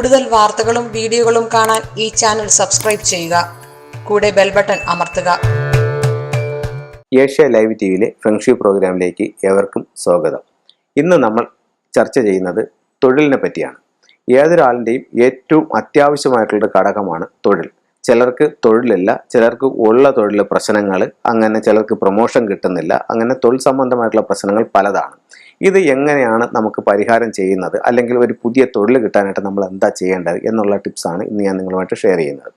കൂടുതൽ വാർത്തകളും വീഡിയോകളും കാണാൻ ഈ ചാനൽ സബ്സ്ക്രൈബ് ചെയ്യുക. കൂടെ ബെൽ ബട്ടൺ അമർത്തുക. ഏഷ്യ ലൈവ് ടി വിയിലെ ഫ്രണ്ട്ഷിപ്പ് പ്രോഗ്രാമിലേക്ക് ഏവർക്കും സ്വാഗതം. ഇന്ന് നമ്മൾ ചർച്ച ചെയ്യുന്നത് തൊഴിലിനെ പറ്റിയാണ്. ഏതൊരാളിന്റെയും ഏറ്റവും അത്യാവശ്യമായിട്ടുള്ള ഘടകമാണ് തൊഴിൽ. ചിലർക്ക് തൊഴിലില്ല ചിലർക്ക് ഉള്ള തൊഴിൽ പ്രശ്നങ്ങൾ അങ്ങനെ ചിലർക്ക് പ്രൊമോഷൻ കിട്ടുന്നില്ല അങ്ങനെ തൊഴിൽ സംബന്ധമായിട്ടുള്ള പ്രശ്നങ്ങൾ പലതാണ്. ഇത് എങ്ങനെയാണ് നമുക്ക് പരിഹാരം ചെയ്യുന്നത്? അല്ലെങ്കിൽ ഒരു പുതിയ തൊഴിൽ കിട്ടാനായിട്ട് നമ്മൾ എന്താ ചെയ്യേണ്ടത്? എന്നുള്ള ടിപ്സാണ് ഇന്ന് ഞാൻ നിങ്ങളുമായിട്ട് ഷെയർ ചെയ്യുന്നത്.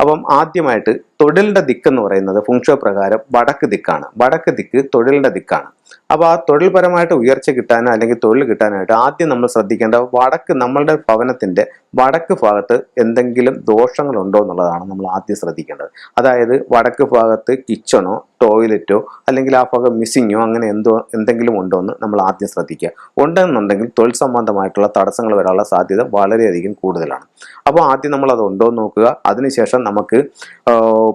അപ്പം ആദ്യമായിട്ട് തൊഴിലിന്റെ ദിക്ക് എന്ന് പറയുന്നത് ഫുങ്ഷോ പ്രകാരം വടക്ക് ദിക്കാണ്. വടക്ക് ദിക്ക് തൊഴിലിന്റെ ദിക്കാണ്. അപ്പോൾ ആ തൊഴിൽപരമായിട്ട് ഉയർച്ച കിട്ടാനോ അല്ലെങ്കിൽ തൊഴിൽ കിട്ടാനായിട്ട് ആദ്യം നമ്മൾ ശ്രദ്ധിക്കേണ്ട വടക്ക് നമ്മളുടെ ഭവനത്തിന്റെ വടക്ക് ഭാഗത്ത് എന്തെങ്കിലും ദോഷങ്ങൾ ഉണ്ടോ എന്നുള്ളതാണ് നമ്മൾ ആദ്യം ശ്രദ്ധിക്കേണ്ടത്. അതായത് വടക്ക് ഭാഗത്ത് കിച്ചണോ ടോയ്ലറ്റോ അല്ലെങ്കിൽ ആ ഭാഗം മിസ്സിങ്ങോ അങ്ങനെ എന്തോ എന്തെങ്കിലും ഉണ്ടോ എന്ന് നമ്മൾ ആദ്യം ശ്രദ്ധിക്കുക. ഉണ്ടെന്നുണ്ടെങ്കിൽ തൊഴിൽ സംബന്ധമായിട്ടുള്ള തടസ്സങ്ങൾ വരാനുള്ള സാധ്യത വളരെയധികം കൂടുതലാണ്. അപ്പോൾ ആദ്യം നമ്മൾ അത് ഉണ്ടോ എന്ന് നോക്കുക. അതിനുശേഷം നമുക്ക്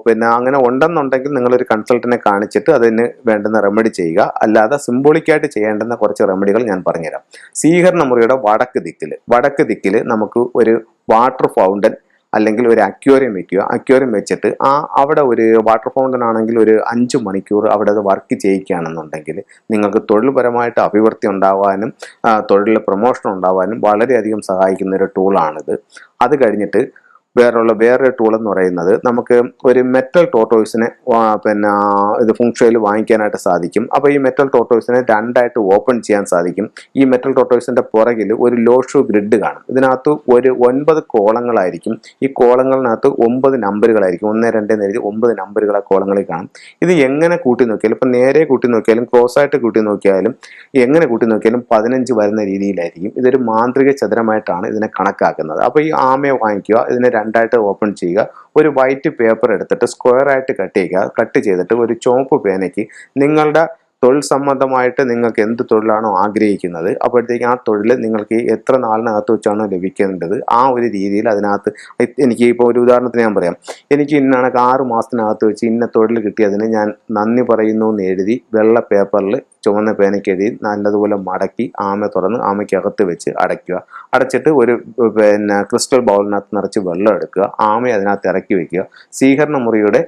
പിന്നെ അങ്ങനെ ഉണ്ടെന്നുണ്ടെങ്കിൽ നിങ്ങളൊരു കൺസൾട്ടനെ കാണിച്ചിട്ട് അതിന് വേണ്ടുന്ന റെമഡി ചെയ്യുക. അല്ലാതെ സിംബോളിക്കായിട്ട് ചെയ്യേണ്ടുന്ന കുറച്ച് റെമഡികൾ ഞാൻ പറഞ്ഞുതരാം. സ്വീകരണ മുറിയുടെ വടക്ക് ദിക്കിൽ വടക്ക് ദിക്കിൽ നമുക്ക് ഒരു വാട്ടർ ഫൗണ്ടൻ അല്ലെങ്കിൽ ഒരു അക്വേറിയം വെക്കുക. അക്വേറിയം വെച്ചിട്ട് ആ അവിടെ ഒരു വാട്ടർ ഫൗണ്ടൻ ആണെങ്കിൽ ഒരു അഞ്ച് മണിക്കൂർ അവിടെ അത് വർക്ക് ചെയ്യിക്കുകയാണെന്നുണ്ടെങ്കിൽ നിങ്ങൾക്ക് തൊഴിൽപരമായിട്ട് അഭിവൃദ്ധി ഉണ്ടാവാനും തൊഴിലിൽ പ്രൊമോഷൻ ഉണ്ടാവാനും വളരെയധികം സഹായിക്കുന്ന ഒരു ടൂളാണിത് അത് കഴിഞ്ഞിട്ട് വേറെയുള്ള വേറൊരു ടൂൾ എന്ന് പറയുന്നത് നമുക്ക് ഒരു മെറ്റൽ ടോട്ടോയ്സിനെ പിന്നെ ഇത് ഫുങ്ഷയിൽ വാങ്ങിക്കാനായിട്ട് സാധിക്കും. അപ്പോൾ ഈ മെറ്റൽ ടോട്ടോയ്സിനെ രണ്ടായിട്ട് ഓപ്പൺ ചെയ്യാൻ സാധിക്കും. ഈ മെറ്റൽ ടോട്ടോയ്സിന്റെ പുറകിൽ ഒരു ലോ ഷൂ ഗ്രിഡ് കാണും. ഇതിനകത്ത് ഒരു ഒൻപത് കോളങ്ങളായിരിക്കും. ഈ കോളങ്ങളിനകത്ത് ഒമ്പത് നമ്പറുകളായിരിക്കും. ഒന്ന് രണ്ട് എഴുതി ഒമ്പത് നമ്പറുകൾ ആ കോളങ്ങളിൽ കാണും. ഇത് എങ്ങനെ കൂട്ടി നോക്കിയാലും ഇപ്പം നേരെ കൂട്ടി നോക്കിയാലും ക്രോസ് ആയിട്ട് കൂട്ടി നോക്കിയാലും എങ്ങനെ കൂട്ടി നോക്കിയാലും പതിനഞ്ച് വരുന്ന രീതിയിലായിരിക്കും. ഇതൊരു മാന്ത്രിക ചതുരമായിട്ടാണ് ഇതിനെ കണക്കാക്കുന്നത്. അപ്പോൾ ഈ ആമയെ വാങ്ങിക്കുക ഇതിനെ രണ്ടായിട്ട് ഓപ്പൺ ചെയ്യുക. ഒരു വൈറ്റ് പേപ്പർ എടുത്തിട്ട് സ്ക്വയർ ആയിട്ട് കട്ട് ചെയ്യുക. കട്ട് ചെയ്തിട്ട് ഒരു ചുവപ്പ് പേനയ്ക്ക് നിങ്ങളുടെ തൊഴിൽ സംബന്ധമായിട്ട് നിങ്ങൾക്ക് എന്ത് തൊഴിലാണോ ആഗ്രഹിക്കുന്നത് അപ്പോഴത്തേക്ക് ആ തൊഴിൽ നിങ്ങൾക്ക് എത്ര നാളിനകത്ത് വെച്ചാണോ ലഭിക്കേണ്ടത് ആ ഒരു രീതിയിൽ അതിനകത്ത് എനിക്ക് ഇപ്പോൾ ഒരു ഉദാഹരണത്തിന് ഞാൻ പറയാം. എനിക്ക് ഇന്നാണെങ്കിൽ ആറ് മാസത്തിനകത്ത് വെച്ച് ഇന്ന തൊഴിൽ കിട്ടിയതിന് ഞാൻ നന്ദി പറയുന്നു എന്ന് എഴുതി വെള്ള പേപ്പറിൽ ചുവന്ന പേനയ്ക്കെഴുതി നല്ലതുപോലെ മടക്കി ആമ തുറന്ന് ആമയ്ക്കകത്ത് വെച്ച് അടയ്ക്കുക. അടച്ചിട്ട് ഒരു പിന്നെ ക്രിസ്റ്റൽ ബൗളിനകത്ത് നിറച്ച് വെള്ളം എടുക്കുക. ആമയെ അതിനകത്ത് ഇറക്കി വെക്കുക. സ്വീകരണ മുറിയുടെ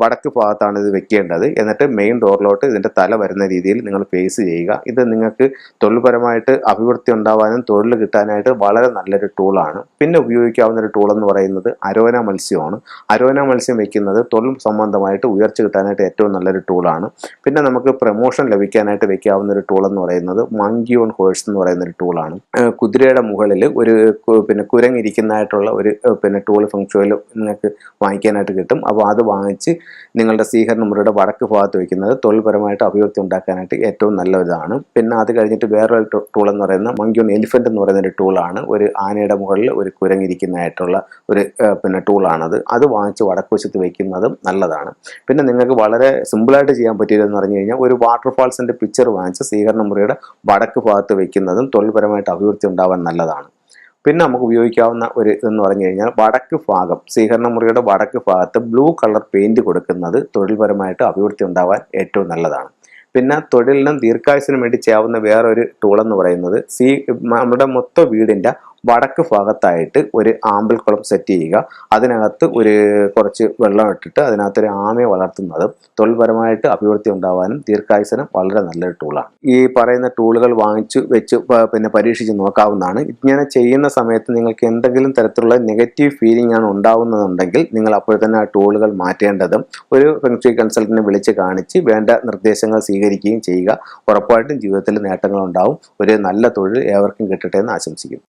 വടക്ക് ഭാഗത്താണ് ഇത് വെക്കേണ്ടത്. എന്നിട്ട് മെയിൻ ഡോറിലോട്ട് ഇതിന്റെ തല വരുന്ന രീതിയിൽ നിങ്ങൾ ഫേസ് ചെയ്യുക. ഇത് നിങ്ങൾക്ക് തൊഴിൽപരമായിട്ട് അഭിവൃദ്ധി ഉണ്ടാവാനും തൊഴിൽ കിട്ടാനായിട്ട് വളരെ നല്ലൊരു ടൂളാണ് പിന്നെ ഉപയോഗിക്കാവുന്ന ഒരു ടൂൾ എന്ന് പറയുന്നത് അരോന മത്സ്യമാണ്. അരോന മത്സ്യം വെക്കുന്നത് തൊഴിൽ സംബന്ധമായിട്ട് ഉയർച്ച കിട്ടാനായിട്ട് ഏറ്റവും നല്ലൊരു ടൂളാണ് പിന്നെ നമുക്ക് പ്രൊമോഷൻ ലഭിക്കാനായിട്ട് വെക്കാവുന്ന ഒരു ടൂൾ എന്ന് പറയുന്നത് മങ്കി ഓൺ ഹോഴ്സ് എന്ന് പറയുന്ന ഒരു ടൂളാണ് കുതിരയുടെ മുകളിൽ ഒരു പിന്നെ കുരങ്ങിരിക്കുന്നതായിട്ടുള്ള ഒരു പിന്നെ ടൂൾ ഫംഗ്ഷനിൽ നിങ്ങൾക്ക് വാങ്ങിക്കാനായിട്ട് കിട്ടും. അപ്പോൾ അത് വാങ്ങിച്ച് നിങ്ങളുടെ സ്വീകരണ മുറിയുടെ വടക്ക് ഭാഗത്ത് വയ്ക്കുന്നത് തൊഴിൽപരമായിട്ട് അഭിവൃദ്ധി ഉണ്ടാക്കാനായിട്ട് ഏറ്റവും നല്ല നല്ലതാണ് പിന്നെ അത് കഴിഞ്ഞിട്ട് വേറൊരു ടൂൾ എന്ന് പറയുന്ന മങ്കിയോൺ എലിഫന്റ് എന്ന് പറയുന്ന ഒരു ടൂളാണ് ഒരു ആനയുടെ മുകളിൽ ഒരു കുരങ്ങിരിക്കുന്നതായിട്ടുള്ള ഒരു പിന്നെ ടൂളാണത് അത് വാങ്ങിച്ച് വടക്ക് വശത്ത് വെക്കുന്നതും നല്ലതാണ്. പിന്നെ നിങ്ങൾക്ക് വളരെ സിമ്പിളായിട്ട് ചെയ്യാൻ പറ്റിയതെന്ന് പറഞ്ഞു കഴിഞ്ഞാൽ ഒരു വാട്ടർഫാൾസിന്റെ പിക്ചർ വാങ്ങിച്ച് സ്വീകരണ മുറിയുടെ വടക്ക് ഭാഗത്ത് വയ്ക്കുന്നതും തൊഴിൽപരമായിട്ട് അഭിവൃദ്ധി ഉണ്ടാവാൻ നല്ലതാണ്. പിന്നെ നമുക്ക് ഉപയോഗിക്കാവുന്ന ഒരു ഇതെന്ന് പറഞ്ഞു കഴിഞ്ഞാൽ വടക്ക് ഭാഗം സ്വീകരണ മുറിയുടെ വടക്ക് ഭാഗത്ത് ബ്ലൂ കളർ പെയിന്റ് കൊടുക്കുന്നത് തൊഴിൽപരമായിട്ട് അഭിവൃദ്ധി ഉണ്ടാവാൻ ഏറ്റവും നല്ലതാണ്. പിന്നെ തൊഴിലിനും ദീർഘായുസിനും വേണ്ടി ചെയ്യാവുന്ന വേറൊരു ടൂൾ എന്ന് പറയുന്നത് സി നമ്മുടെ മൊത്തം വീടിന്റെ വടക്ക് ഭാഗത്തായിട്ട് ഒരു ആമ്പിൾ കുളം സെറ്റ് ചെയ്യുക. അതിനകത്ത് ഒരു കുറച്ച് വെള്ളം ഇട്ടിട്ട് അതിനകത്ത് ഒരു ആമയെ വളർത്തുന്നതും. തൊഴിൽപരമായിട്ട് അഭിവൃദ്ധി ഉണ്ടാവാനും ദീർഘായുസനം വളരെ നല്ലൊരു ടൂളാണ് ഈ പറയുന്ന ടൂളുകൾ വാങ്ങിച്ചു വെച്ച് പിന്നെ പരീക്ഷിച്ച് നോക്കാവുന്നതാണ്. ഇങ്ങനെ ചെയ്യുന്ന സമയത്ത് നിങ്ങൾക്ക് എന്തെങ്കിലും തരത്തിലുള്ള നെഗറ്റീവ് ഫീലിംഗ് ആണ് ഉണ്ടാവുന്നതുണ്ടെങ്കിൽ നിങ്ങൾ അപ്പോൾ തന്നെ ആ ടൂളുകൾ മാറ്റേണ്ടതും ഒരു ഫെങ്ഷി കൺസൾട്ടിനെ വിളിച്ച് കാണിച്ച് വേണ്ട നിർദ്ദേശങ്ങൾ സ്വീകരിക്കുകയും ചെയ്യുക. ഉറപ്പായിട്ടും ജീവിതത്തിൽ നേട്ടങ്ങൾ ഉണ്ടാവും ഒരു നല്ല തൊഴിൽ ഏവർക്കും കിട്ടട്ടെ എന്ന് ആശംസിക്കുന്നു.